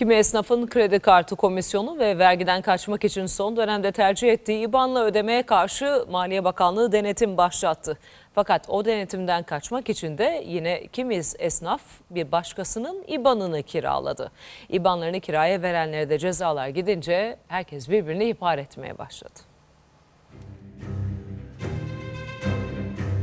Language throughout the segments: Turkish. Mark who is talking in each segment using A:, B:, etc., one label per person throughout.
A: Kimi esnafın kredi kartı komisyonu ve vergiden kaçmak için son dönemde tercih ettiği IBAN'la ödemeye karşı Maliye Bakanlığı denetim başlattı. Fakat o denetimden kaçmak için de yine kimi esnaf bir başkasının IBAN'ını kiraladı. IBAN'larını kiraya verenlere de cezalar gidince herkes birbirini ihbar etmeye başladı.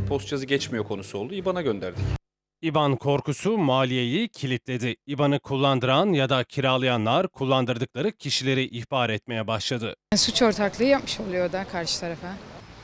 B: post yazı geçmiyor konusu oldu. İBAN'a gönderdik.
C: İBAN korkusu maliyeyi kilitledi. İBAN'ı kullandıran ya da kiralayanlar kullandırdıkları kişileri ihbar etmeye başladı.
D: Suç ortaklığı yapmış oluyor da karşı tarafa.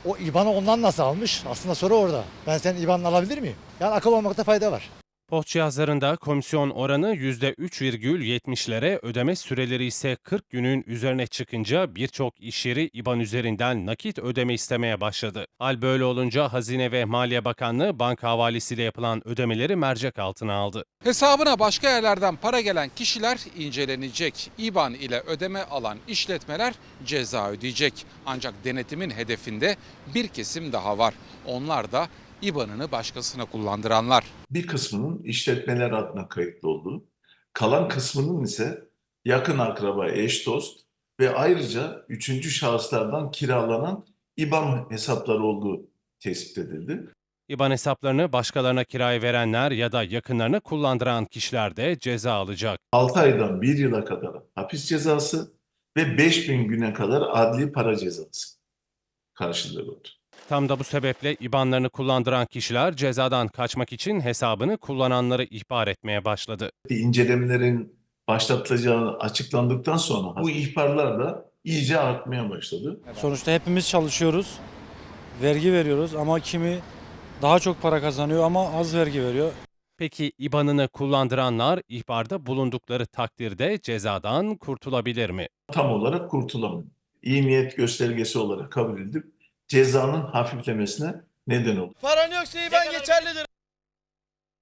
E: O IBAN'ı ondan nasıl almış? Aslında soru orada. Ben senin IBAN'ını alabilir miyim? Yani akıl olmakta fayda var.
C: Post cihazlarında komisyon oranı %3,70'lere, ödeme süreleri ise 40 günün üzerine çıkınca birçok iş yeri IBAN üzerinden nakit ödeme istemeye başladı. Hal böyle olunca Hazine ve Maliye Bakanlığı banka havalesiyle yapılan ödemeleri mercek altına aldı.
F: Hesabına başka yerlerden para gelen kişiler incelenecek. İBAN ile ödeme alan işletmeler ceza ödeyecek. Ancak denetimin hedefinde bir kesim daha var. Onlar da İBAN'ını başkasına kullandıranlar.
G: bir kısmının işletmeler adına kayıtlı olduğu, kalan kısmının ise yakın akraba, eş dost ve ayrıca üçüncü şahıslardan kiralanan IBAN hesapları olduğu tespit edildi.
C: İBAN hesaplarını başkalarına kiraya verenler ya da yakınlarını kullandıran kişiler de ceza alacak.
G: 6 aydan 1 yıla kadar hapis cezası ve 5000 güne kadar adli para cezası karşılıyordu.
C: Tam da bu sebeple IBAN'larını kullandıran kişiler cezadan kaçmak için hesabını kullananları ihbar etmeye başladı.
G: İncelemelerin başlatılacağı açıklandıktan sonra bu ihbarlar da iyice artmaya başladı.
H: Sonuçta hepimiz çalışıyoruz. Vergi veriyoruz ama kimi daha çok para kazanıyor ama az vergi veriyor.
C: Peki IBAN'ını kullandıranlar ihbarda bulundukları takdirde cezadan kurtulabilir mi?
G: tam olarak kurtulamıyor. İyi niyet göstergesi olarak kabul edip cezanın hafiflemesine neden olur.
I: Paran yoksa IBAN geçerlidir.